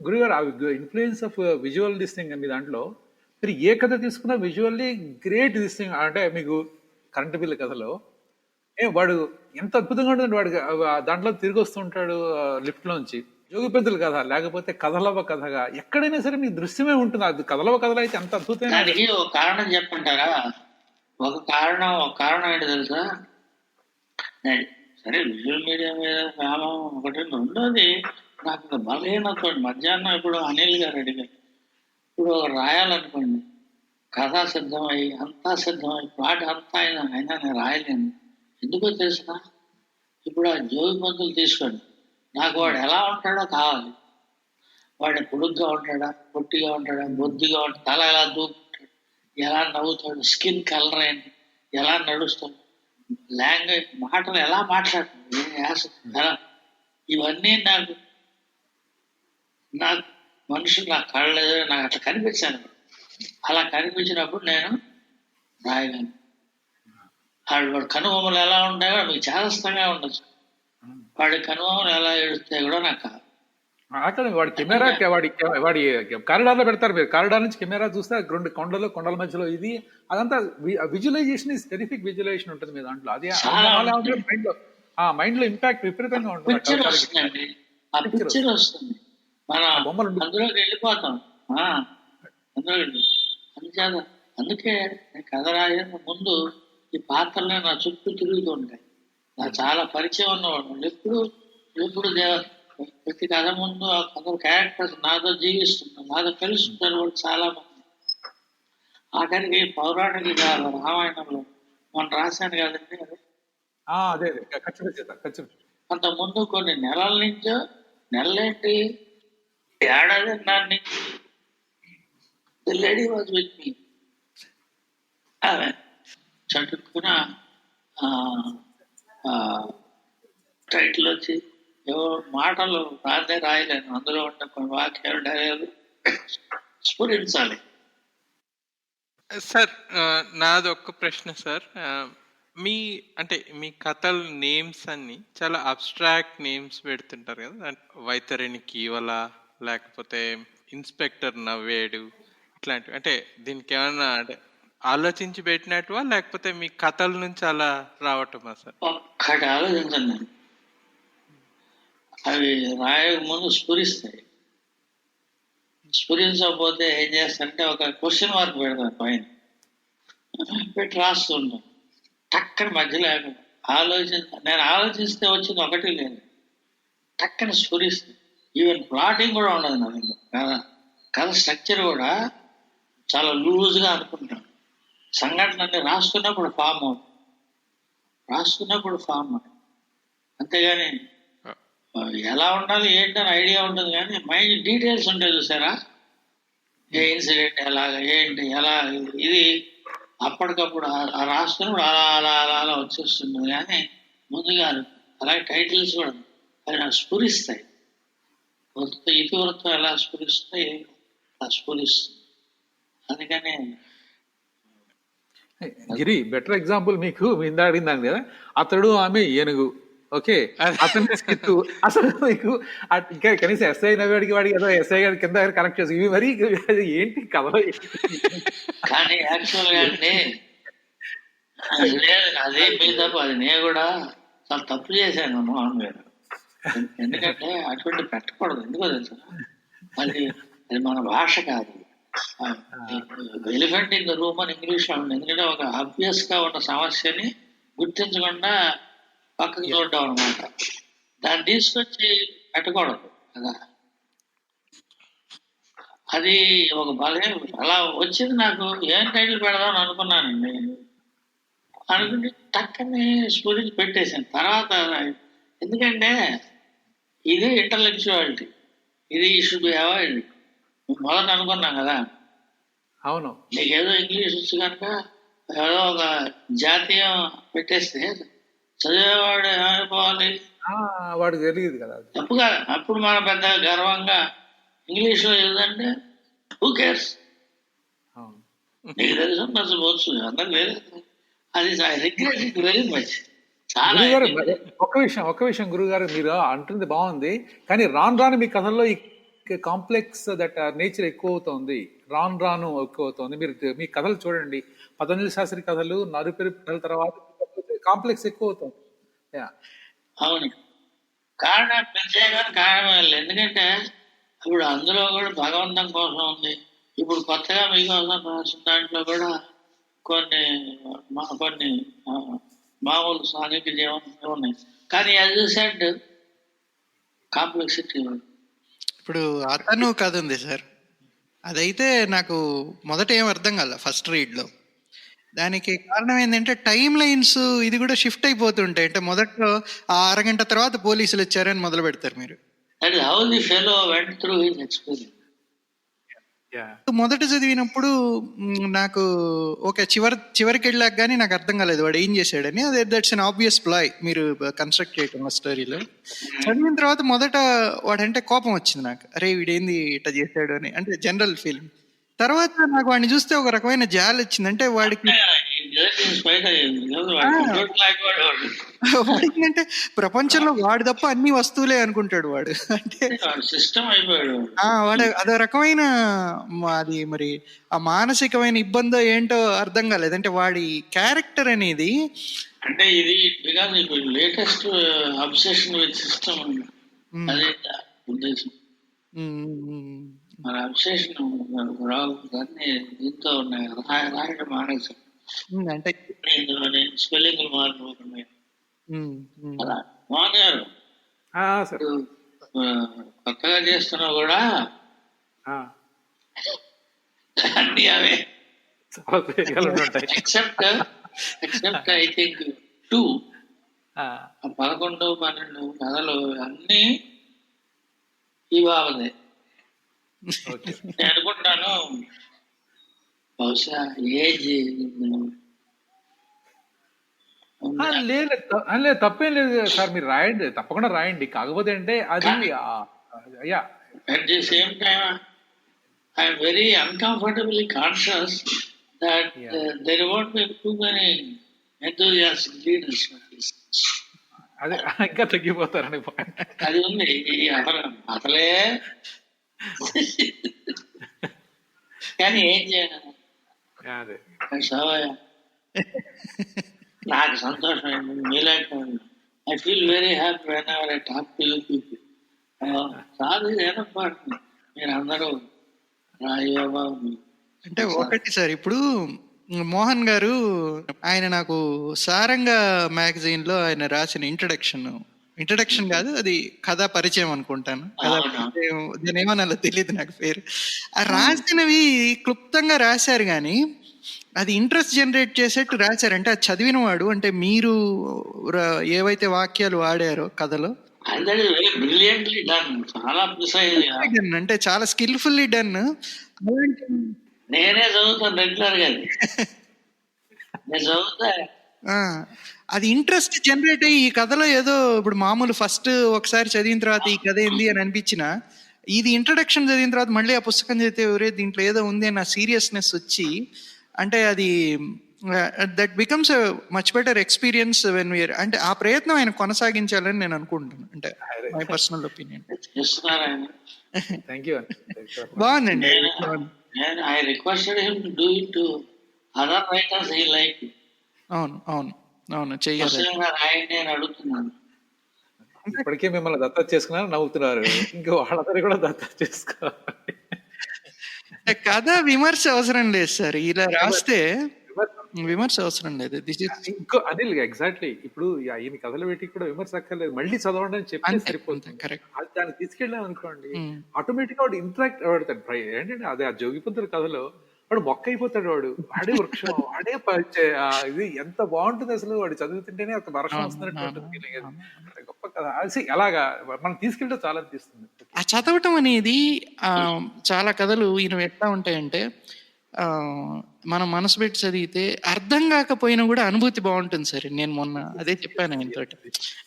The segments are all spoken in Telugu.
గురుగారు ఆ influence of visual distinct thing మీ దాంట్లో మీరు ఏ కథ తీసుకున్నా విజువల్లీ గ్రేట్ డిస్టింగ్ థింగ్ అంటే మీకు కరెంట్ బిల్ కథలో ఏ వాడు ఎంత అద్భుతంగా ఉంటుంది వాడు దాంట్లో తిరిగి వస్తుంటాడు లిఫ్ట్ లోంచి. జోగి పెద్దలు కథ లేకపోతే కథలవ కథగా ఎక్కడైనా సరే మీకు దృశ్యమే ఉంటుంది. అది కథలవ కథలు అయితే ఎంత అద్భుతమైన దానికి ఒక కారణం చెప్పంటారా ఒక కారణం ఒక కారణం ఏంటి తెలుసా? సరే విజువల్ మీడియా మీద ఒకటి రెండోది నాకు ఇంకా బలహీనత మధ్యాహ్నం ఇప్పుడు అనిల్ గారు అడిగారు. ఇప్పుడు ఒక రాయాలనుకోండి కథ సిద్ధమై అంతా సిద్ధమై పాట అంతా అయినా అయినా నేను రాయలేను. ఎందుకో తెలుసా? ఇప్పుడు ఆ జోగి మందులు తీసుకోండి. నాకు వాడు ఎలా ఉంటాడో కావాలి. వాడు పొడుగ్గా ఉంటాడా పొట్టిగా ఉంటాడా బొద్దుగా ఉంటాడు తల ఎలా దూకుంటాడు ఎలా నవ్వుతాడు స్కిన్ కలర్ అయింది ఎలా నడుస్తాడు లాంగ్వేజ్ మాటలు ఎలా మాట్లాడతాడు ఇవన్నీ నాకు నాకు మనుషులు నా కళ్ళ నాకు అట్లా కనిపించాను అలా కనిపించినప్పుడు నేను రాయగలను వాడు వాడు కనుబొమ్మలు ఎలా ఉంటాయో మీకు చేదస్తంగా ఉండొచ్చు. వాడి కనుబొమ్మలు ఎలా ఏడుస్తాయి కూడా నాకు కాదు. వాడి కెమెరా వాడి వాడి కారిడార్లో పెడతారు మీరు. కారిడార్ నుంచి కెమెరా చూస్తే రెండు కొండలు కొండల మధ్యలో ఇది అదంతా విజువలైజేషన్ ఇస్ టెరిఫిక్ విజువలైజేషన్ ఉంటుంది మీ దాంట్లో. అది మైండ్లో ఆ మైండ్లో ఇంపాక్ట్ విపరీతంగా ఉంటుంది. మన బొమ్మలు అందులోకి వెళ్ళిపోతాం. ఆ, అందులో అందుచేత అందుకే కథ రాయక ముందు ఈ పాత్రలే నా చుట్టూ తిరుగుతూ ఉంటాయి. నాకు చాలా పరిచయం ఉన్నవాడు. ఎప్పుడు ఎప్పుడు దేవ ప్రతి కథ ముందు ఆ కథ క్యారెక్టర్స్ నాతో జీవిస్తున్నారు నాతో కలుస్తున్నారు వాళ్ళు చాలా మంది ఆఖరికి పౌరాణిక గాథ రామాయణంలో మనం రాశాను కదండి అది? అంత ముందు కొన్ని నెలల నుంచో నెలలేంటి? ఏడాది లేడీ వాజ్ విత్ మీ ఆమె చటుక్కున టైటిల్ వచ్చి ఏవో మాటలు రాదే రాయలేను అందులో ఉన్న కొన్ని వాక్యాలు డైలాగులు స్ఫురించాలి. సార్ నాది ఒక్క ప్రశ్న సార్. మీ అంటే మీ కథల నేమ్స్ అన్ని చాలా అబ్స్ట్రాక్ట్ నేమ్స్ పెడుతుంటారు కదా. వైతరిణి కీవల లేకపోతే ఇన్స్పెక్టర్ నవ్వేడు ఇట్లాంటివి. అంటే దీనికి ఏమన్నా అంటే ఆలోచించి పెట్టినట్టువా? లేకపోతే మీ కథల నుంచి అలా రావటమా సార్? ఒక్కటి ఆలోచించండి. అవి రాయక ముందు స్ఫురిస్తాయి. స్ఫురించకపోతే ఏం చేస్తారంటే ఒక క్వశ్చన్ మార్క్ పెడతారు పైన. పెట్టి రాస్తుంటాం టక్కన మధ్యలో ఆలోచన నేను ఆలోచిస్తే వచ్చింది ఒకటి లేదు. టక్కన స్ఫురిస్తుంది ఈవెన్ ప్లాటింగ్ కూడా ఉండదు నా దగ్గర. కథ కథ స్ట్రక్చర్ కూడా చాలా లూజ్గా అనుకుంటాం. సంఘటన అన్ని రాస్తున్నప్పుడు ఫామ్ అవుతుంది. రాస్తున్నప్పుడు ఫామ్ అవుతుంది. అంతేగాని ఎలా ఉండాలి ఏంటని ఐడియా ఉంటుంది కానీ మైండ్ డీటెయిల్స్ ఉంటాయి చూసారా? ఏ ఇన్సిడెంట్ ఎలాగ ఏంటి ఎలా ఇది అప్పటికప్పుడు రాస్తున్నప్పుడు అలా అలా అలా అలా వచ్చేస్తుంది. కానీ ముందుగా అలాగే టైటిల్స్ కూడా అవి నాకు స్ఫురిస్తాయి. వృత్త ఇతివృత్తం ఎలా స్ఫురిస్తాయి అలా స్ఫురిస్తుంది. అందుకని గిరి బెటర్ ఎగ్జాంపుల్ మీకు ఇందా అడిగిందాను కదా? అతడు ఆమె ఏనుగు ఓకే? అతని అసలు మీకు ఇంకా కనీసం ఎస్ఐ నవ్వాడికి వాడికి ఏదో ఎస్ఐ గారి కింద కనెక్ట్ చేసి ఇవి మరి ఏంటి కథలో కానీ యాక్చువల్గా అండి అది లేదు అదే మీ తప్పు అది నేను కూడా చాలా తప్పు చేశాను మోహన్ గారు. ఎందుకంటే అటువంటి పెట్టకూడదు. ఎందుకో తెలుసా? అది అది మన భాష కాదు. ఎలిఫెంట్ ఇన్ ద రూమ్ అని ఇంగ్లీష్ ఉంది. ఎందుకంటే ఒక అబ్వియస్గా ఉన్న సమస్యని గుర్తించకుండా పక్కకి చూడడం అనమాట దాన్ని తీసుకొచ్చి పెట్టకూడదు కదా. అది ఒక బలహీన అలా వచ్చింది నాకు. ఏం టైటిల్ పెడదాం అని అనుకున్నానండి. అనుకుంటే టక్కనే స్ఫూరించి పెట్టేశాను. తర్వాత ఎందుకంటే ఇది ఇంటలెక్చువాలిటీ ఇది షుడ్ బి అవాయిడ్ మొదట అనుకున్నాం కదా? అవును. నీకేదో ఇంగ్లీష్ వచ్చు కనుక ఏదో ఒక జాతీయం పెట్టేస్తే చదివేవాడు ఏమైపోవాలి? ఆ, వాడికి తెలియదు కదా అది. తప్పుగా అప్పుడు మన పెద్ద గర్వంగా ఇంగ్లీష్లో ఏదంటే హూ కేర్స్ నీకు తెలుసు నచ్చవచ్చు అందరికి లేదు. అది I regret it very much గురుగారు ఒక్క విషయం ఒక్క విషయం గురుగారు మీరు అంటుంది బాగుంది కానీ రాను రాను మీ కథల్లో ఈ కాంప్లెక్స్ దట్ నేచర్ ఎక్కువ అవుతోంది రాను రాను ఎక్కువ అవుతోంది మీరు మీ కథలు చూడండి. పతంజలి శాస్త్రి కథలు నరుపెరు కథల తర్వాత కాంప్లెక్స్ ఎక్కువ అవుతుంది అవును. కారణం ప్రత్యేక కారణం ఎందుకంటే ఇప్పుడు అందులో కూడా భగవంతం కోసం ఉంది. ఇప్పుడు కొత్తగా మీకోసం రాసిన దాంట్లో కూడా కొన్ని కొన్ని మామూలు సాంఘిక జీవనం ఉన్నాయి కానీ అది సెడ్ కాంప్లెక్సిటీ ఇప్పుడు అతను కథ ఉంది సార్. అదైతే నాకు మొదట ఏం అర్థం కాల ఫస్ట్ రీడ్లో దానికి కారణం ఏంటంటే టైం లైన్స్ ఇది కూడా షిఫ్ట్ అయిపోతుంటాయి. అంటే మొదట్లో ఆ అరగంట తర్వాత పోలీసులు వచ్చారని మొదలు పెడతారు మీరు. How the fellow went through his experience మొదట చదివినప్పుడు నాకు ఓకే చివరి చివరికి వెళ్ళాక కానీ నాకు అర్థం కాలేదు వాడు ఏం చేశాడని. అదే దట్స్ అన్ ఆబ్వియస్ ప్లాయ్ మీరు కన్స్ట్రక్ట్ చేయటం ఆ స్టోరీలో చదివిన తర్వాత మొదట వాడంటే కోపం వచ్చింది నాకు. అరే వీడేంది ఇట్లా చేశాడు అని. అంటే జనరల్ ఫీలింగ్ తర్వాత నాకు వాడిని చూస్తే ఒక రకమైన జాలి వచ్చింది. అంటే వాడికి వాడికి అంటే ప్రపంచంలో వాడు తప్ప అన్ని వస్తువులే అనుకుంటాడు వాడు. అంటే సిస్టమ్ అయిపోయాడు. వాడు అదో రకమైన అది మరి ఆ మానసికమైన ఇబ్బందో ఏంటో అర్థం కాలేదు. అంటే వాడి క్యారెక్టర్ అనేది అంటే ఇది బికాస్ ఇప్పుడు లేటెస్ట్ అబ్సెషన్ విత్ సిస్టమ్ అదే ఉద్దేశం. మ్, మన అబ్సెషన్ రావు దీంతో ఉన్నాయి రాయడం మానేసాం అంటే మారిపోతున్నాయి. అలా సార్. ఇప్పుడు, ఆ, కొత్తగా చేస్తున్నా కూడా అన్ని అవే. చాలా ఉపయోగాలు ఉంటాయి. Except except I think two. ఆ, ఆ పదకొండు పన్నెండు కథలు అన్ని ఈ బాబదే. ఓకే. నేను అనుకుంటాను బహుశా ఏజ్ లేదు తప్పేం లేదు సార్ మీరు రాయండి తప్పకుండా రాయండి. కాకపోతే అంటే అది ఆ, yeah at the same time I'm very uncomfortably conscious that. There won't be too many enthusiastic leaders అదే ఇంకా తగ్గిపోతారని అది ఉంది ఈ అసలు అసలే. కానీ ఏం చేయను అదే. నాకు సంతోషం మీలాంటి I feel very happy whenever I talk to you people కాదు ఏనప్పా మీరు అందరూ రాయోబా అంటే ఒకటి సార్ ఇప్పుడు మోహన్ గారు ఆయన నాకు సారంగా మ్యాగజైన్లో ఆయన రాసిన ఇంట్రడక్షన్ ఇంట్రడక్షన్ కాదు అది కథా పరిచయం అనుకుంటాను. కథా. పరిచయం దీని ఏమన్నా తెలియదు నాకు పేరు. ఆ రాసినవి క్లుప్తంగా రాశారు కానీ అది ఇంట్రెస్ట్ జనరేట్ చేసేట్టు రాశారు. అంటే అది చదివిన వాడు అంటే మీరు ఏవైతే వాక్యాలు వాడారో కథలో. అంటే చాలా స్కిల్ఫుల్లీ డన్ నేనే చదువుతాను రెగ్యులర్గా. నేను చదువుతా. అది ఇంట్రెస్ట్ జనరేట్ అయ్యి ఈ కథలో ఏదో ఇప్పుడు మామూలు ఫస్ట్ ఒకసారి చదివిన తర్వాత ఈ కథ ఏంది అని అనిపించిన ఇది ఇంట్రడక్షన్ చదివిన తర్వాత మళ్ళీ ఆ పుస్తకం చదివితే ఒరే దీంట్లో ఏదో ఉంది అన్న సీరియస్నెస్ వచ్చి అంటే అది that becomes much better experience when we're అంటే ఆ ప్రయత్నం ఆయన కొనసాగించాలని నేను అనుకుంటున్నాను అంటే మై పర్సనల్ ఒపీనియన్ బాగుందండి. నేను నేను I requested him to do it to other writers he like అవును అవును అవును చెయ్యాలి. స్వయంగా రాయండి అని అడుగుతున్నాను. ఇప్పటికే మిమ్మల్ని దత్తత చేసుకున్నారు నవ్వుతున్నారు. ఇంకా వాళ్ళందరూ కూడా దత్తత చేసుకోవాలి. కథ విమర్శ అవసరం లేదు సార్. ఇలా రాస్తే విమర్శ అవసరం లేదు. దిస్ ఇస్ ఇంకో అనిల్ ఎగ్జాక్ట్లీ ఇప్పుడు ఈ- ఈయన కథలు పెట్టి కూడా విమర్శ అక్కర్లేదు. మళ్ళీ చదవండి అని అంతే, సరిపోతుంది. correct. అది దాన్ని తీసుకెళ్ళాం అనుకోండి. ఆటోమేటిక్గా వాడు ఇంటరాక్ట్ అవుతాడు ఏంటంటే అదే ఆ జోగిపుత్రుల కథలో వాడు మొక్క అయిపోతాడు వాడు. వాడే వృక్షం వాడే ఇది ఎంత బాగుంటుంది అసలు. వాడు చదువుతుంటేనే ఒక వర్షం ఫీలింగ్ అది. గొప్ప కథ. అది అలాగా మనం తీసుకెళ్తే చాలా అనిపిస్తుంది. ఆ చదవటం అనేది ఆ, చాలా కథలు ఈయన ఎట్లా ఉంటాయంటే మనం మనసు పెట్టి చదివితే అర్థం కాకపోయినా కూడా అనుభూతి బాగుంటుంది సార్. నేను మొన్న అదే చెప్పాను ఆయనతోటి.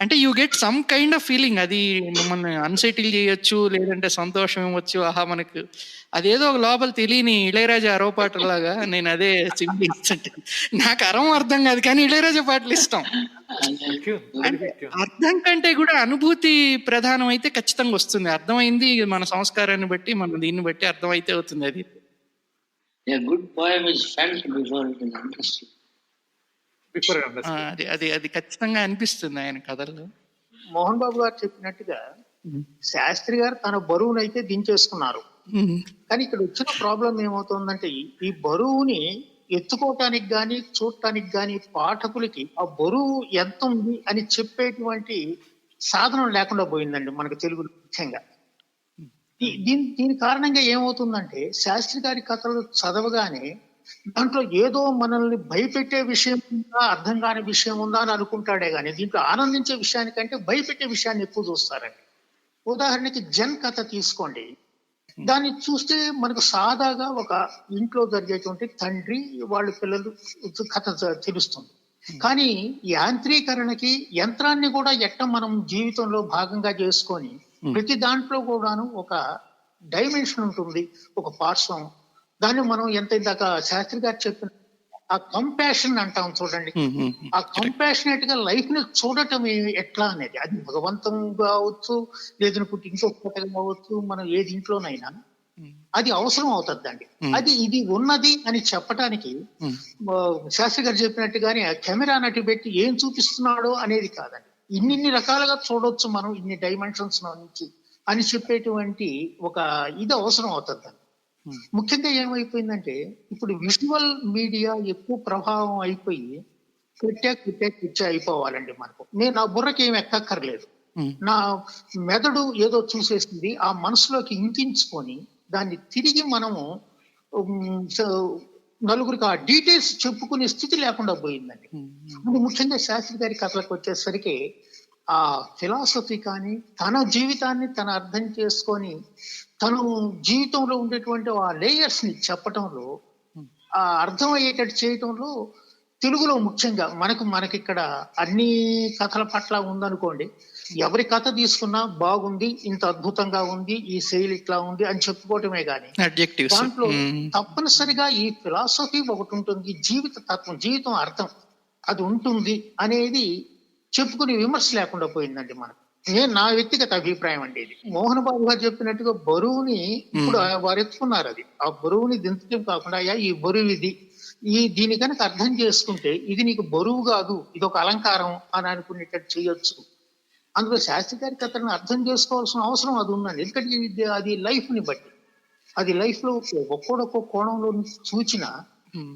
అంటే you get some kind of feeling అది మిమ్మల్ని అన్సెటిల్ చేయొచ్చు లేదంటే సంతోషం ఇవ్వచ్చు. ఆహా మనకు అదేదో ఒక లోపల తెలియని ఇళయరాజా అరవ పాటలాగా నేను అదే సింపుల్ ఇస్తుంటే నాకు అరం అర్థం కాదు కానీ ఇళయరాజా పాటలు ఇష్టం. అర్థం కంటే కూడా అనుభూతి ప్రధానం అయితే ఖచ్చితంగా వస్తుంది. అర్థమైంది మన సంస్కారాన్ని బట్టి మన దీన్ని బట్టి అర్థమైతే అవుతుంది అది. A good poem is felt before it is understood. Before ఆ, అది అది అది ఖచ్చితంగా అనిపిస్తుంది ఆయన కథల్లో. మోహన్ బాబు గారు చెప్పినట్టుగా శాస్త్రి గారు తన బరువునైతే దించేసుకున్నారు. ఉమ్, కానీ ఇక్కడ వచ్చిన ప్రాబ్లం ఏమవుతుందంటే ఈ- ఈ బరువుని ఎత్తుకోవటానికి గాని చూడటానికి గాని పాఠకులకి ఆ బరువు ఎంత ఉంది అని చెప్పేటువంటి సాధనం లేకుండా పోయిందండి మనకు తెలుగు ముఖ్యంగా. దీని దీని కారణంగా ఏమవుతుందంటే శాస్త్రి గారి కథలు చదవగానే దాంట్లో ఏదో మనల్ని భయపెట్టే విషయం ఉందా అర్థం కాని విషయం ఉందా అని అనుకుంటాడే గాని దీంట్లో ఆనందించే విషయానికంటే భయపెట్టే విషయాన్ని ఎక్కువ చూస్తారండి. ఉదాహరణకి జన్ కథ తీసుకోండి. దాన్ని చూస్తే మనకు సాదాగా ఒక ఇంట్లో జరిగేటువంటి తండ్రి వాళ్ళ పిల్లలు కథ తెలుస్తుంది. కానీ యాంత్రీకరణకి యంత్రాన్ని కూడా ఎట్ట మనం జీవితంలో భాగంగా చేసుకొని ప్రతి దాంట్లో కూడాను ఒక డైమెన్షన్ ఉంటుంది ఒక పార్శ్వం. దాన్ని మనం ఎంత ఇందాక శాస్త్రి గారు చెప్పిన ఆ కంపాషన్ అంటాం చూడండి. ఉమ్, ఉమ్, ఆ కంపాషనేట్గా లైఫ్ని చూడటం ఎట్లా అనేది? అది భగవంతం కావచ్చు లేదనుకుంటే ఇంకొకటి కావచ్చు మనం ఏది ఇంట్లోనైనా. అది అవసరం అవుతుందండి. అది ఇది ఉన్నది అని చెప్పటానికి శాస్త్రి గారు చెప్పినట్టుగానే ఆ కెమెరా నటి పెట్టి ఏం చూపిస్తున్నాడో అనేది కాదండి. ఇన్నిన్ని రకాలుగా చూడొచ్చు మనం ఇన్ని డైమెన్షన్స్ నుంచి అని చెప్పేటువంటి ఒక ఇది అవసరం అవుతుంది. ముఖ్యంగా ఏమైపోయిందంటే ఇప్పుడు విజువల్ మీడియా ఎక్కువ ప్రభావం అయిపోయి పెట్టే కుట్టే కుచ్చే అయిపోవాలండి మనకు. నేను నా బుర్రకి ఏం ఎక్కక్కర్లేదు. నా మెదడు ఏదో చూసేసింది ఆ మనసులోకి ఇంకించుకొని దాన్ని తిరిగి మనము నలుగురికి ఆ డీటెయిల్స్ చెప్పుకునే స్థితి లేకుండా పోయిందండి. ఇప్పుడు ముఖ్యంగా శాస్త్రి గారి కథలకు వచ్చేసరికి ఆ ఫిలాసఫీ కానీ తన జీవితాన్ని తన అర్థం చేసుకొని తను జీవితంలో ఉండేటువంటి ఆ లేయర్స్ని చెప్పటంలో ఆ అర్థం అయ్యేటట్టు చేయటంలో తెలుగులో ముఖ్యంగా మనకు మనకి ఇక్కడ అన్ని కథల పట్ల ఉందనుకోండి ఎవరి కథ తీసుకున్నా బాగుంది ఇంత అద్భుతంగా ఉంది ఈ శైలి ఇట్లా ఉంది అని చెప్పుకోవటమే గాని అడ్జెక్టివ్స్ దాంట్లో ఉమ్, తప్పనిసరిగా ఈ ఫిలాసఫీ ఒకటి ఉంటుంది జీవిత తత్వం జీవితం అర్థం. అది ఉంటుంది అనేది చెప్పుకునే విమర్శ లేకుండా పోయిందండి మనకు. నేను నా వ్యక్తిగత అభిప్రాయం అండి ఇది. మోహన్ బాబు గారు చెప్పినట్టుగా బరువుని ఇప్పుడు ఆ- వారు ఎత్తుకున్నారు అది. ఆ బరువుని దించడం కాకుండా అయ్యా ఈ బరువు ఇది. ఈ దీని కనుక అర్థం చేసుకుంటే ఇది నీకు బరువు కాదు ఇది ఒక అలంకారం అని అనుకునేటట్టు చేయొచ్చు. అందులో శాస్త్రి గారి కథలను అర్థం చేసుకోవాల్సిన అవసరం అది ఉందండి. ఎందుకంటే అది లైఫ్ని బట్టి. అది లైఫ్లో ఒక్కొక్క కోణంలో నుంచి చూచిన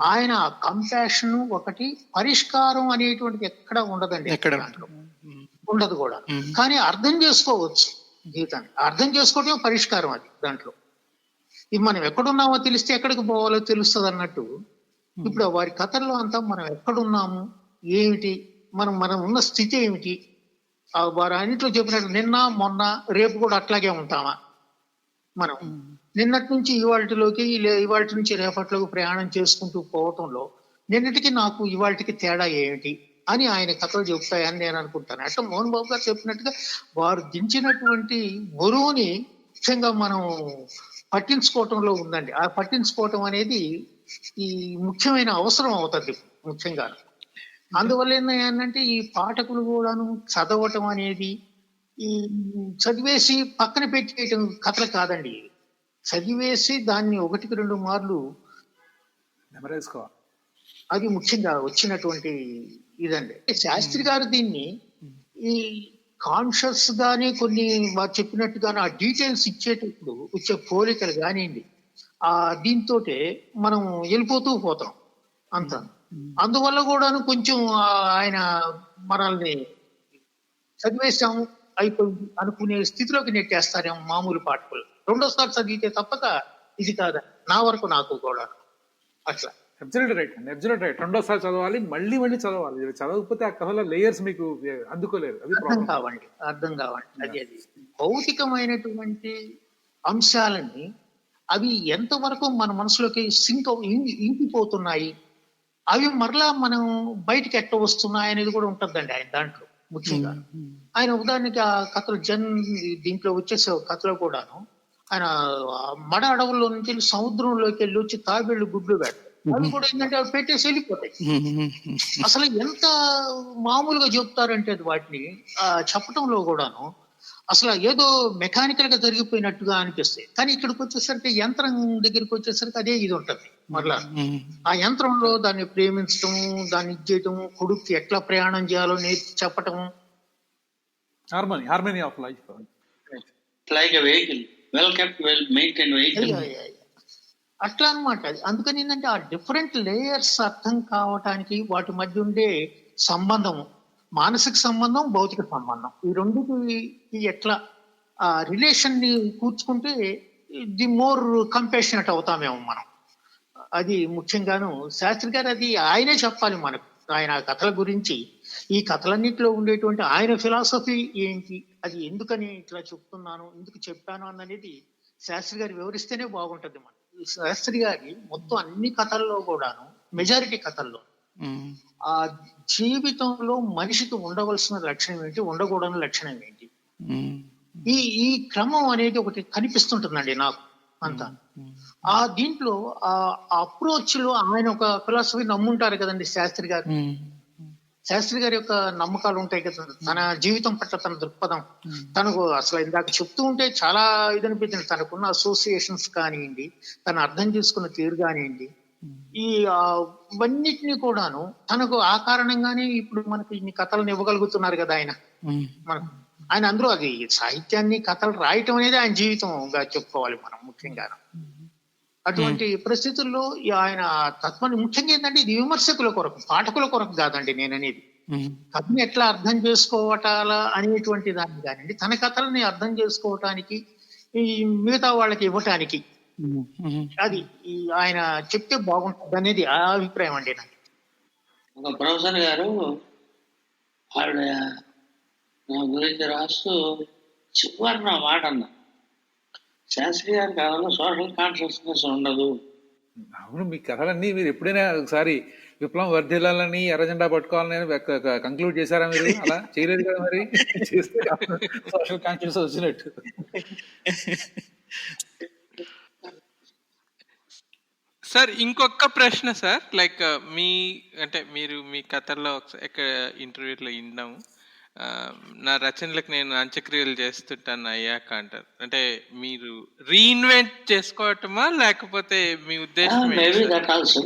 ఆయన కంపాషన్ ఒకటి పరిష్కారం అనేటువంటిది ఎక్కడ ఉండదండి. ఎక్కడ. ఉండదు. కూడా. కానీ అర్థం చేసుకోవచ్చు జీవితాన్ని. అర్థం చేసుకోవటమే పరిష్కారం అది దాంట్లో. ఇది మనం ఎక్కడున్నామో తెలిస్తే ఎక్కడికి పోవాలో తెలుస్తుంది అన్నట్టు. ఇప్పుడు వారి కథల్లో అంతా మనం ఎక్కడున్నాము ఏమిటి మనం మనం ఉన్న స్థితి ఏమిటి వారు అన్నింటిలో చెప్పినట్టు నిన్న మొన్న రేపు కూడా అట్లాగే ఉంటామా? మనం నిన్నటి నుంచి ఇవాళలోకి ఇవాళ నుంచి రేపట్లోకి ప్రయాణం చేసుకుంటూ పోవటంలో నిన్నటికి నాకు ఇవాళకి తేడా ఏమిటి అని ఆయన కథలు చెప్తాయని నేను అనుకుంటాను. అట్లా మోహన్ బాబు గారు చెప్పినట్టుగా వారు దించినటువంటి బరువుని ముఖ్యంగా మనం పట్టించుకోవటంలో ఉందండి. ఆ పట్టించుకోవటం అనేది ఈ ముఖ్యమైన అవసరం అవుతుంది ముఖ్యంగా అందువల్ల ఏంటంటే ఈ పాఠకులు కూడాను చదవటం అనేది ఈ చదివేసి పక్కన పెట్టేయటం కథలు కాదండి. చదివేసి దాన్ని ఒకటికి రెండు మార్లు అది ముఖ్యంగా వచ్చినటువంటి ఇదండి. శాస్త్రి గారు దీన్ని ఈ కాన్షియస్ గానే కొన్ని వారు చెప్పినట్టుగానే ఆ డీటెయిల్స్ ఇచ్చేటప్పుడు వచ్చే పోలికలు కానివ్వండి. ఆ దీంతో మనం వెళ్ళిపోతూ పోతాం అంత. అందువల్ల కూడాను కొంచెం ఆయన మనల్ని చదివేశాము అయిపోయింది అనుకునే స్థితిలోకి నెట్టేస్తారేమో మామూలు పాఠకులు. రెండోసారి చదివితే తప్పక ఇది కాదా. నా వరకు నాకు కూడా. అట్లా. అబ్జల్యూట్ రైట్ అండి. అబ్జల్యూట్ రైట్ రెండోసారి చదవాలి మళ్ళీ మళ్ళీ చదవాలి. చదవకపోతే ఆ కథలో లేయర్స్ మీకు అందుకోలేరు. అది అర్థం కావండి. అర్థం కావండి. అది అది భౌతికమైనటువంటి అంశాలని అవి ఎంతవరకు మన మనసులోకి సింక్ ఇంకిపోతున్నాయి? అవి మరలా మనం బయటికి ఎట్ట వస్తున్నాయి అనేది కూడా ఉంటుందండి ఆయన దాంట్లో ముఖ్యంగా. ఆయన ఉదాహరణకి ఆ కథలు జన్ దీంట్లో వచ్చేసే కథలో కూడాను ఆయన మడ అడవుల్లో నుంచి సముద్రంలోకి వెళ్ళి వచ్చి తాబేళ్ళు గుడ్లు పెడతాయి అవి కూడా ఏంటంటే అవి పెట్టేసి వెళ్ళిపోతాయి. అసలు ఎంత మామూలుగా చెప్తారంటే అది వాటిని ఆ చెప్పటంలో కూడాను అసలు ఏదో మెకానికల్గా జరిగిపోయినట్టుగా అనిపిస్తాయి. కానీ ఇక్కడికి వచ్చేసరికి యంత్రం దగ్గరికి వచ్చేసరికి అదే ఇది ఉంటది మరలా. ఆ యంత్రంలో దాన్ని ప్రేమించడం దాన్ని ఇది చేయటం కొడుక్కి ఎట్లా ప్రయాణం చేయాలో నేర్చి చెప్పటం. Harmony harmony of life like a vehicle well kept well maintain vehicle. అట్లా అన్నమాట. అది అందుకని ఏంటంటే ఆ డిఫరెంట్ లేయర్స్ అర్థం కావటానికి వాటి మధ్య ఉండే సంబంధం మానసిక సంబంధం భౌతిక సంబంధం. ఈ రెండుకి ఎట్లా ఆ రిలేషన్ని కూర్చుకుంటే ది మోర్ కంపేషనట్ అవుతామేమో మనం. అది ముఖ్యంగాను శాస్త్రి గారు అది ఆయనే చెప్పాలి మనకు. ఆయన కథల గురించి ఈ కథలన్నింటిలో ఉండేటువంటి ఆయన ఫిలాసఫీ ఏంటి అది ఎందుకని ఇట్లా చెప్తున్నాను ఎందుకు చెప్పాను అన్నది శాస్త్రి గారు వివరిస్తేనే బాగుంటుంది మనకి. ఈ శాస్త్రి గారి మొత్తం అన్ని కథల్లో కూడాను మెజారిటీ కథల్లో ఆ జీవితంలో మనిషికి ఉండవలసిన లక్షణం ఏంటి? ఉండకూడని లక్షణం ఏంటి? ఈ ఈ క్రమం అనేది ఒకటి కనిపిస్తుంటుందండి నాకు అంతా. ఆ దీంట్లో ఆ అప్రోచ్లో ఆయన ఒక ఫిలాసఫీ నమ్ముంటారు కదండి శాస్త్రి గారు. శాస్త్రి గారి యొక్క నమ్మకాలు ఉంటాయి కదా తన జీవితం పట్ల తన దృక్పథం. తనకు అసలు ఇందాక చెప్తూ ఉంటే చాలా ఇది అనిపించింది తనకున్న అసోసియేషన్స్ కానివ్వండి తను అర్థం చేసుకున్న తీరు కానివ్వండి ఈ ఇవన్నిటిని కూడాను తనకు ఆ కారణంగానే ఇప్పుడు మనకి ఇన్ని కథలను ఇవ్వగలుగుతున్నారు కదా ఆయన. మనం ఆయన అందరూ అది సాహిత్యాన్ని కథలు రాయటం అనేది ఆయన జీవితంగా చెప్పుకోవాలి మనం ముఖ్యంగా అటువంటి పరిస్థితుల్లో ఈ ఆయన తత్వాన్ని ముఖ్యంగా ఏంటంటే ఇది విమర్శకుల కొరకు పాఠకుల కొరకు కాదండి నేను అనేది కథని ఎట్లా అర్థం చేసుకోవటాలా అనేటువంటి దాన్ని కానివ్వండి తన కథలని అర్థం చేసుకోవటానికి ఈ మిగతా వాళ్ళకి ఇవ్వటానికి అది ఈ ఆయన చెప్తే బాగుంటుంది అనేది ఆ అభిప్రాయం అండి నాకు. ఒక ప్రొఫెసర్ గారు ఆవిడ నా గురించి రాస్తూ చివరి నా మాట అన్న. శాస్త్రి గారి కాలంలో సోషల్ కాన్షియస్నెస్ ఉండదు. అవును మీ కథలన్నీ మీరు ఎప్పుడైనా ఒకసారి విప్లవం వర్ధిల్లాలని ఎర్రజెండా పట్టుకోవాలని కంక్లూడ్ చేశారా మీరు? అలా చేయలేదు కదా మరి? చేస్తే సోషల్ కాన్షియస్ వచ్చినట్టు. సార్ ఇంకొక ప్రశ్న సార్. లైక్ మీ అంటే మీరు మీ కథల్లో ఎక్కడ ఇంటర్వ్యూలో విన్నాము. నా రచనలకు నేను అంత్యక్రియలు చేస్తుంటాను అయ్యాక అంటారు. అంటే మీరు రీఇన్వెంట్ చేసుకోవటమా లేకపోతే మీ ఉద్దేశం ఆల్సో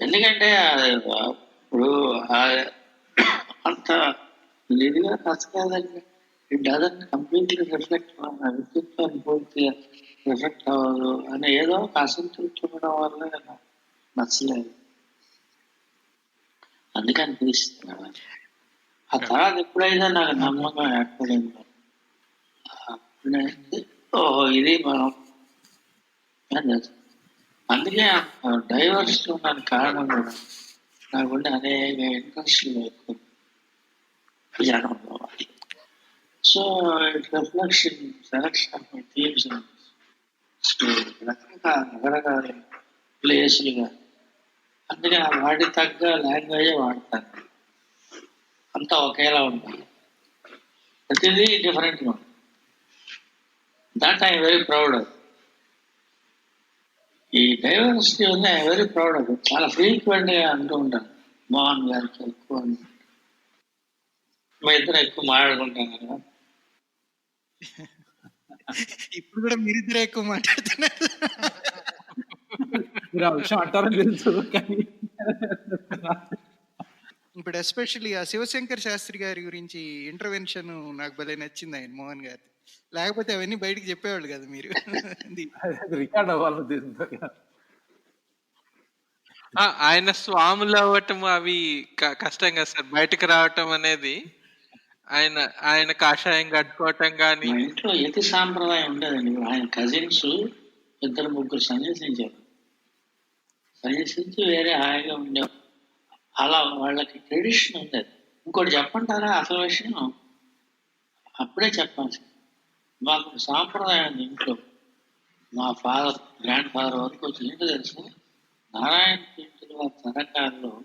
ఎందుకంటే ఇప్పుడు అంత ఇట్ డజన్ కంప్లీట్లీ రిఫ్లెక్ట్ పూర్తిగా. రిఫ్లెక్ట్ అవ్వదు అని ఏదో ఒక అసంతృప్తి ఉండడం వల్ల నాకు నచ్చలేదు. అందుకని పిలుస్తున్నాను ఆ తర్వాత ఎప్పుడైనా నాకు నమ్మకం ఏర్పడిందో. అప్పుడైతే ఓహో ఇది మనం అందుకే డైవర్స్ ఉన్నాను కారణం కూడా నాకుండే అనేక ఇంట్రెస్ట్లు ఎక్కువ so it reflection selection of my themes రకరకాల రకరకాల ప్లేసులుగా అందుకే ఆ వాటి తగ్గ లాంగ్వేజే వాడతాను అంతా ఒకేలా ఉంటుంది ప్రతిదీ డిఫరెంట్గా ఉంటుంది that I very proud of ఈ డైవర్సిటీ ఉంది ఐ వెరీ ప్రౌడ్ ఆఫ్ చాలా ఫ్రీక్వెంట్గా అంటూ ఉంటాను మోహన్ గారికి ఎక్కువ మా ఇద్దరు ఎక్కువ మాట్లాడుకుంటాం కదా. ఇప్పుడు కూడా మీరిద్దరే ఎక్కువ మాట్లాడుతున్నారు. అంటారని తెలుసు కానీ ఇప్పుడు ఎస్పెషల్లీ ఆ శివశంకర్ శాస్త్రి గారి గురించి ఇంటర్వెన్షన్ నాకు భలే నచ్చింది ఆయన మోహన్ గారి లేకపోతే అవన్నీ బయటికి చెప్పేవాళ్ళు కదా మీరు. రికార్డ్ ఆ, ఆయన స్వాములు అవ్వటం అవి కష్టం కదా సార్. బయటకు రావటం అనేది ఆయన ఆయన కాషాయం కట్టుకోవటం కానీ ఇంట్లో ఎతి సాంప్రదాయం ఉండదండి. ఆయన కజిన్స్ ఇద్దరు ముగ్గురు సన్యాసించారు. సన్యాసించి వేరే హాయిగా ఉండేవారు అలా వాళ్ళకి ట్రెడిషన్ ఉండేది. ఇంకోటి చెప్పంటారా అసలు విషయం అప్పుడే చెప్పాల్సి మాకు సాంప్రదాయం ఉంది ఇంట్లో. మా ఫాదర్ గ్రాండ్ ఫాదర్ వరకు వచ్చి ఏంటో తెలుసు? నారాయణ ఇంటిలో ఆ తరంగాల్లో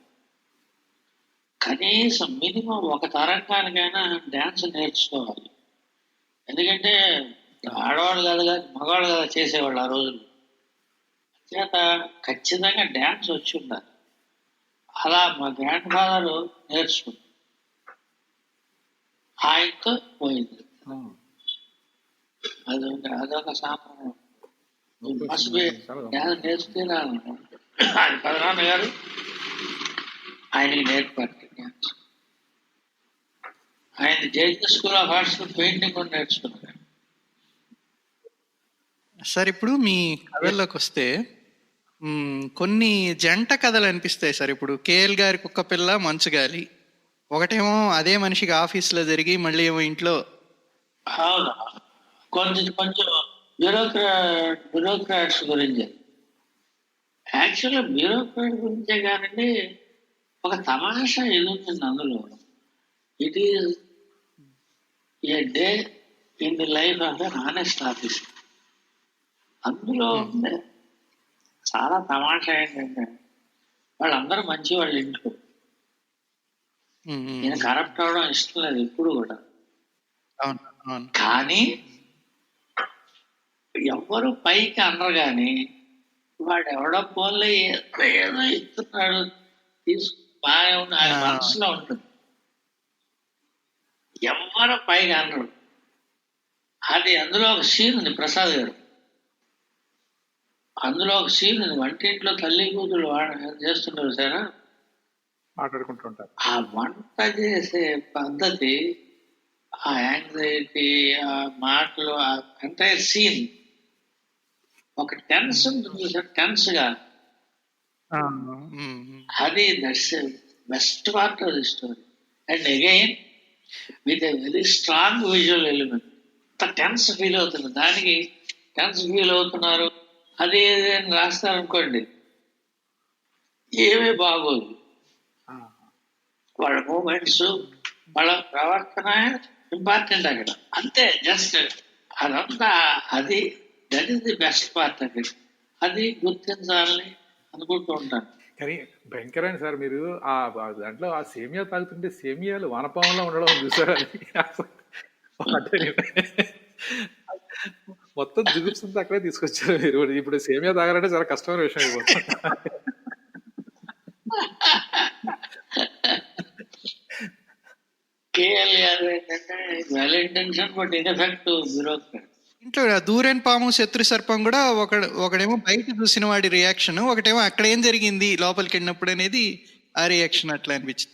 కనీసం మినిమం ఒక తరంగానికైనా డ్యాన్స్ నేర్చుకోవాలి. ఎందుకంటే ఆడవాళ్ళు కాదు కదా మగవాళ్ళు కదా చేసేవాళ్ళు ఆ రోజుల్లో. చేత ఖచ్చితంగా డ్యాన్స్ వచ్చి ఉండాలి. అలా మా గ్రాండ్ ఫాదర్ నేర్చుకుంది. ఆయనతో పోయింది. అది ఒక- అదొక సాంప్రదాయం మస్ట్ బి డ్యాన్స్ నేర్చుకునే ఆయన పదనాన్న గారు. ఆయనకి నేర్పారు ఆయన Jain school of arts painting కూడా నేర్చుకున్నారు సార్ ఇప్పుడు మీ కథల్లోకి వస్తే కొన్ని జంట కథలు అనిపిస్తాయి సార్. ఇప్పుడు కేఎల్ గారి కుక్క పిల్ల మంచు గాలి ఒకటేమో అదే మనిషికి ఆఫీస్లో జరిగి మళ్ళీ ఏమో ఇంట్లో అవును. కొంచెం కొంచెం బ్యూరోక్రాట్ బ్యూరోక్రాట్స్ గురించి. యాక్చువల్గా బ్యూరోక్రాట్ గురించే కానండి ఒక తమాషా ఇది ఉంటుంది అందులో it is a day in the life of an honest office అందులో ఉండే చాలా తమాషా ఏంటంటే వాళ్ళందరూ మంచి వాళ్ళు ఇంట్లో మ్మ్, మ్మ్. నేను కరప్ట్ అవడం ఇష్టం లేదు ఎప్పుడు కూడా. కానీ ఎవ్వరు పైకి అనరు కానీ వాడు ఎవడో పోలే ఏదో ఏదో ఇస్తున్నాడు తీసుకు బాగా ఉంది ఆయన. మనసులో ఉంటుంది ఎవ్వరు పైకి అనరు. అది అందులో ఒక సీన్ ఉంది ప్రసాద్ గారు. అందులో ఒక సీన్ ఉంది వంటింట్లో తల్లి కూతురు వాడ చేస్తుంటారు సార్ మాట్లాడుకుంటుంటారు. ఆ వంట చేసే పద్ధతి ఆ యాంగ్జైటీ ఆ మాటలు ఆ ఎంటైర్ సీన్ ఒక టెన్స్ ఉంటుంది సార్ టెన్స్గా. ఆ, మ్మ్, మ్మ్. అది best part of the story and again with a very strong visual element అంత టెన్స్ ఫీల్ అవుతుంది. దానికి టెన్స్ ఫీల్ అవుతున్నారు. అది ఏదైనా అని రాస్తారనుకోండి ఏమీ బాగోదు. వాళ్ళ మూమెంట్స్ వాళ్ళ ప్రవర్తన ఇంపార్టెంట్ అక్కడ. అంతే జస్ట్ అదంతా అది that is the best part అక్కడ అది గుర్తించాలని అనుకుంటూ ఉంటాను. కానీ భయంకరమైన సార్ మీరు. ఆ దాంట్లో ఆ సేమియా తాగుతుంటే సేమియాలు వానపాములా ఉండడం చూసారా మొత్తం దిగుతుంది అక్కడే తీసుకొచ్చారు మీరు. ఇప్పుడు సేమియా తాగాలంటే చాలా కష్టమైన విషయం అయిపోతుంది ఏంటంటే well intention but ineffective bureaucrat ఇంట్లో దూరేన్ పాము శత్రు సర్పం కూడా ఒక ఒకడేమో బయట చూసిన వాడి రియాక్షన్ ఒకటేమో అక్కడ ఏం జరిగింది లోపలికి వెళ్ళినప్పుడు అనేది ఆ రియాక్షన్ అట్లా అనిపించింది.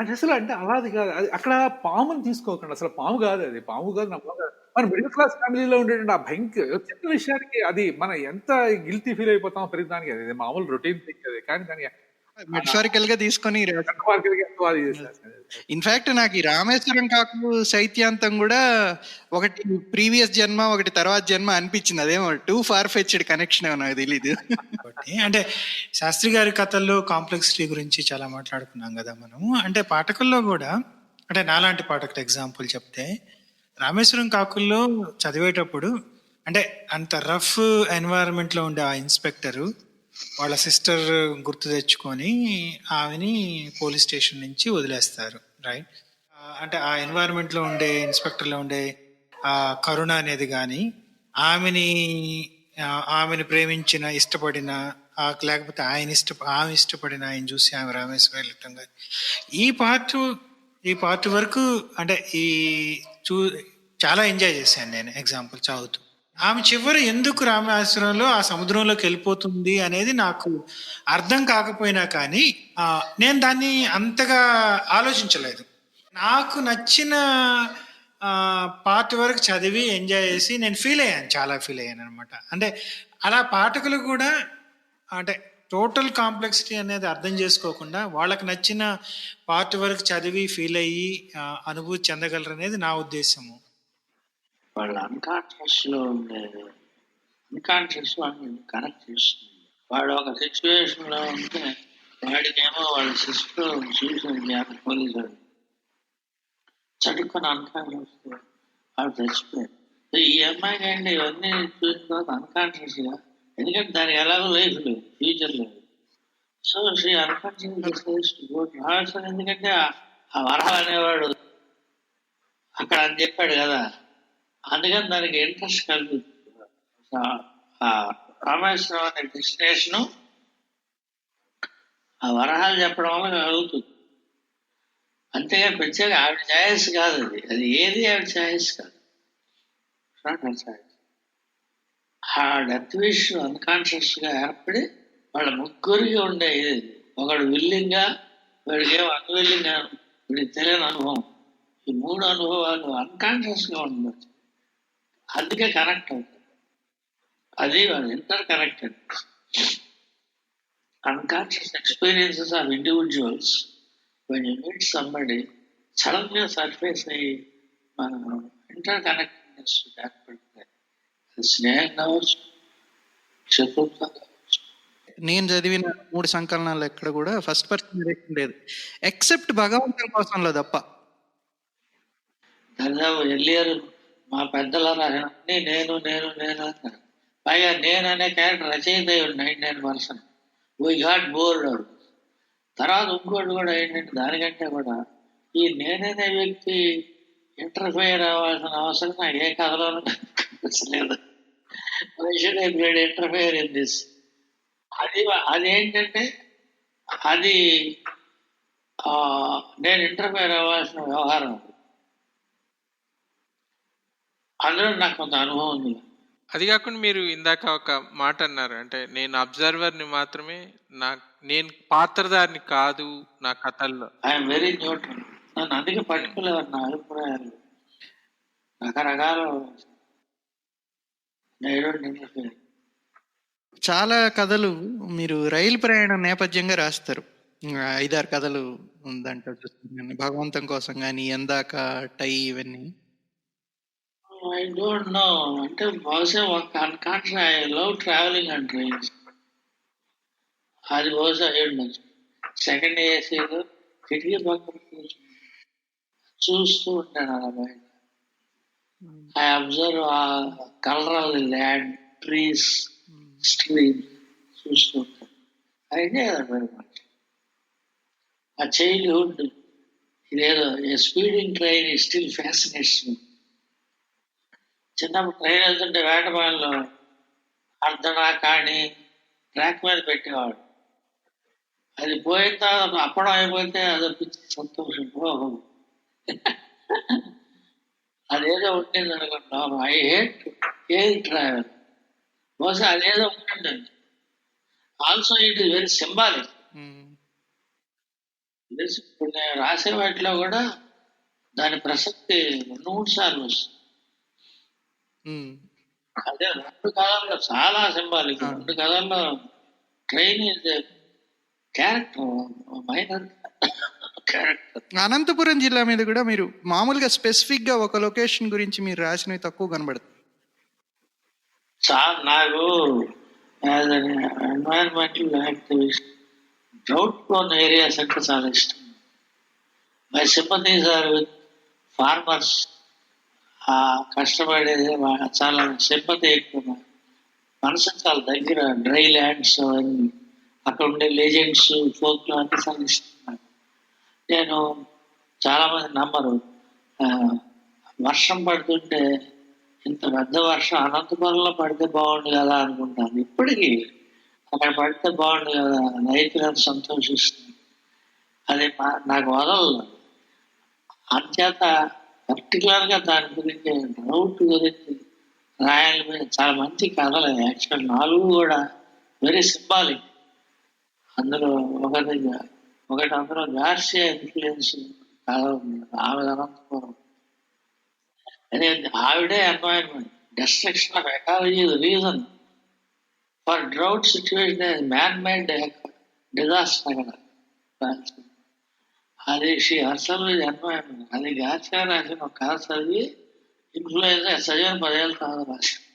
అది అసలు అంటే అలాది కాదు. అది అక్కడ పాముని తీసుకోకండి. అసలు పాము కాదు అది. పాము కాదు నా కాదు. మన మిడిల్ క్లాస్ ఫ్యామిలీలో ఉండేటువంటి ఆ భయంకర చిన్న విషయానికి అది మనం ఎంత గిల్తీ ఫీల్ అయిపోతామో ప్రతి దానికి అది. మామూలు రొటీన్ థింగ్ అది. కానీ దాని మెటఫారికల్గా తీసుకొని. ఇన్ఫాక్ట్ నాకు ఈ రామేశ్వరం కాకు శైత్యాంతం కూడా ఒకటి ప్రీవియస్ జన్మ ఒకటి తర్వాత జన్మ అనిపించింది. అదేమో టూ ఫార్ ఫెచ్డ్ కనెక్షన్ ఏమో నాకు తెలీదు. కాబట్టి అంటే శాస్త్రి గారి కథల్లో కాంప్లెక్సిటీ గురించి చాలా మాట్లాడుకున్నాం కదా మనము. అంటే పాఠకుల్లో కూడా అంటే నాలాంటి పాఠకుడు ఎగ్జాంపుల్ చెప్తే రామేశ్వరం కాకుల్లో చదివేటప్పుడు అంటే అంత రఫ్ ఎన్వైరన్మెంట్లో ఉండే ఆ ఇన్స్పెక్టరు వాళ్ళ సిస్టర్ గుర్తు తెచ్చుకొని ఆమెని పోలీస్ స్టేషన్ నుంచి వదిలేస్తారు రైట్ అంటే ఆ ఎన్వైరన్మెంట్లో ఉండే ఇన్స్పెక్టర్లో ఉండే ఆ కరుణ అనేది కానీ ఆమెని ఆమెను ప్రేమించిన ఇష్టపడిన ఆ, లేకపోతే ఆయన ఇష్ట ఆమె ఇష్టపడిన ఆయన చూసి ఆమె రామేశ్వరం వెళ్ళటం కానీ ఈ పార్ట్ ఈ పార్ట్ వరకు అంటే ఈ చూ చాలా ఎంజాయ్ చేశాను నేను ఎగ్జాంపుల్ చదువుతూ ఆమె చివరి ఎందుకు రామేశ్వరంలో ఆ సముద్రంలోకి వెళ్ళిపోతుంది అనేది నాకు అర్థం కాకపోయినా కానీ నేను దాన్ని అంతగా ఆలోచించలేదు. నాకు నచ్చిన పార్ట్ వరకు చదివి ఎంజాయ్ చేసి నేను ఫీల్ అయ్యాను చాలా ఫీల్ అయ్యాను అనమాట అంటే అలా పాఠకులు కూడా అంటే టోటల్ కాంప్లెక్సిటీ అనేది అర్థం చేసుకోకుండా వాళ్ళకి నచ్చిన పార్ట్ వరకు చదివి ఫీల్ అయ్యి అనుభూతి చెందగలరు అనేది నా ఉద్దేశము. వాళ్ళ అన్కాన్షియస్లో ఉండే అన్కాన్షియస్ వాళ్ళని కనెక్ట్ చేస్తుంది? వాడు ఒక సిచ్యువేషన్లో ఉంటే వాడికేమో వాళ్ళ సిస్టర్ చూసింది ఆ పోలీసు వాడు చదువుకొని అన్కాన్షియస్ వాడు చచ్చిపోయాడు. ఈ అమ్మాయికి ఇవన్నీ చూసిన తర్వాత అన్కాన్షియస్గా? ఎందుకంటే దానికి ఎలాగో లైఫ్ లేదు ఫ్యూచర్ లేదు. సో శ్రీ అన్కాన్షియస్ ఎందుకంటే ఆ- ఆ వరహ అనేవాడు అక్కడ అని చెప్పాడు కదా. అందుకని దానికి ఇంట్రెస్ట్ కలుగుతుంది రామేశ్వరం అనే డెస్టినేషన్ ఆ వరహాలు చెప్పడం వల్ల కలుగుతుంది అంతేగా ప్రత్యేక ఆవిడ ఛాయిస్ కాదు అది. అది ఏది ఆవిడ ఛాయిస్ కాదు. Not ఆ డెత్ విష్ అన్కాన్షియస్గా ఏర్పడి వాళ్ళ ముగ్గురికి ఉండే ఇది. ఒకడు విల్లింగ్గా వాడికి ఏమో అన్విల్లింగ్ వీడికి తెలియని అనుభవం. ఈ మూడు అనుభవాలు అన్కాన్షియస్గా ఉండొచ్చు. అందుకే కనెక్ట్ అవుతుంది అది interconnected unconscious experiences of individuals when you meet somebody suddenly surface అయ్యి మన ఇంటర్ కనెక్టెడ్నెస్ ఏర్పడుతుంది అది స్నేహం కావచ్చు శత్రుత్వం కావచ్చు. నేను చదివిన మూడు సంకలనాలు ఎక్కడ కూడా ఫస్ట్ పర్సన్ లేదు. ఎక్సెప్ట్ భగవంతుని కోసంలో తప్ప. దాదాపు ఎల్లియర్ మా పెద్దల రాసినన్ని నేను నేను నేను అంటారు. పైగా నేను అనే క్యారెక్టర్ రచయిత nine nine percent we got bored తర్వాత ఇంకోటి కూడా ఏంటంటే దానికంటే కూడా ఈ నేననే వ్యక్తి ఇంటర్ఫైర్ అవ్వాల్సిన అవసరం నాకు ఏ కథలోనూ కనిపించలేదు. ఇంటర్ఫైర్ ఇన్ దిస్ అది అదేంటంటే అది నేను ఇంటర్ఫైర్ అవ్వాల్సిన వ్యవహారం. అందులో నాకు కొంత అనుభవం ఉంది. అది కాకుండా మీరు ఇందాక ఒక మాట అన్నారు. అంటే నేను అబ్జర్వర్ని మాత్రమే నా నేను పాత్రధారిని కాదు నా కథల్లో. ఐఎమ్ వెరీ న్యూట్రల్ నన్ను అందుకే పట్టుకోలేవు నా అభిప్రాయాలు. రకరకాల చాలా కథలు మీరు రైలు ప్రయాణం నేపథ్యంగా రాస్తారు. ఐదారు కథలు ఉందంట చూస్తున్నాను భగవంతం కోసం కానీ ఎందాక టై ఇవన్నీ. ఐ డోంట్ నో అంటే బహుశా ఒక unconscious I love travelling and trains అది బహుశా అయి ఉండొచ్చు. సెకండ్ ఏసీలో కిటికీ పక్కన కూర్చుని చూస్తూ ఉంటాను అలా బయట. ఐ అబ్జర్వ్ ఆ colour of the land trees stream చూస్తూ ఉంటాను. ఐ వెరీ మచ్ ఆ చైల్డ్హుడ్ ఇదేదో speeding train still fascinates me చిన్నప్పుడు ట్రైన్ వెళ్తుంటే వేటపాలలో అర్ధనా కానీ ట్రాక్ మీద పెట్టేవాడు. అది పోయిన తర్వాత అప్పడం అయిపోతే అదో పిచ్చి సంతోషం. అదేదో ఉండింది అనుకుంటున్నాం. I hate air travel. బహుశా అదేదో ఉంటుందండి also it is very symbolic ఇప్పుడు నేను రాసే వాటిలో కూడా దాని ప్రసక్తి రెండు మూడు సార్లు వస్తుంది. అదే రెండు కథల్లో చాలా సింబాలిక్. రెండు కథల్లో train is character minor character. Anantapur జిల్లా మీద కూడా మీరు మామూలుగా స్పెసిఫిక్గా ఒక లొకేషన్ గురించి మీరు రాసినవి తక్కువ కనబడుతుంది చాలా నాకు environmental activist drought prone areas అంటే చాలా ఇష్టం. My sympathies are with farmers ఆ కష్టపడేది చాలా సింపతి ఎక్కువ. మనసు చాలా దగ్గర డ్రై ల్యాండ్స్ అవన్నీ. అక్కడ ఉండే లెజెండ్స్ ఫోక్ అన్ని చాలా నేను చాలామంది నమ్మరు. వర్షం పడుతుంటే ఇంత పెద్ద వర్షం అనంతపురంలో పడితే బాగుండు కదా అనుకుంటాను. ఇప్పటికీ అక్కడ పడితే బాగుండు కదా రైతులు సంతోషిస్తుంది అది మా- నాకు వదలదు. అంచేత పర్టికులర్గా దాని గురించి డౌట్ గురించి రాయాలి చాలా మంచి కథలు. యాక్చువల్ నాలుగు కూడా వెరీ సింబాలిక్ అందులో ఒకటి ఒకటి అందులో గార్షియా ఇన్ఫ్లుయెన్స్ కథ ఉంది ఆమె అనంతపురం. అదే ఆవిడే environment destruction of ecology reason for drought situation man made disaster కదా అది శ్రీ హర్షంలో ఎన్వైరన్మెంట్ అది గార్షియా రాసిన ఒక కథ చదివి ఇన్ఫ్లుయెన్స్ సజీవన్ పదేళ్ళు కాదు రాసింది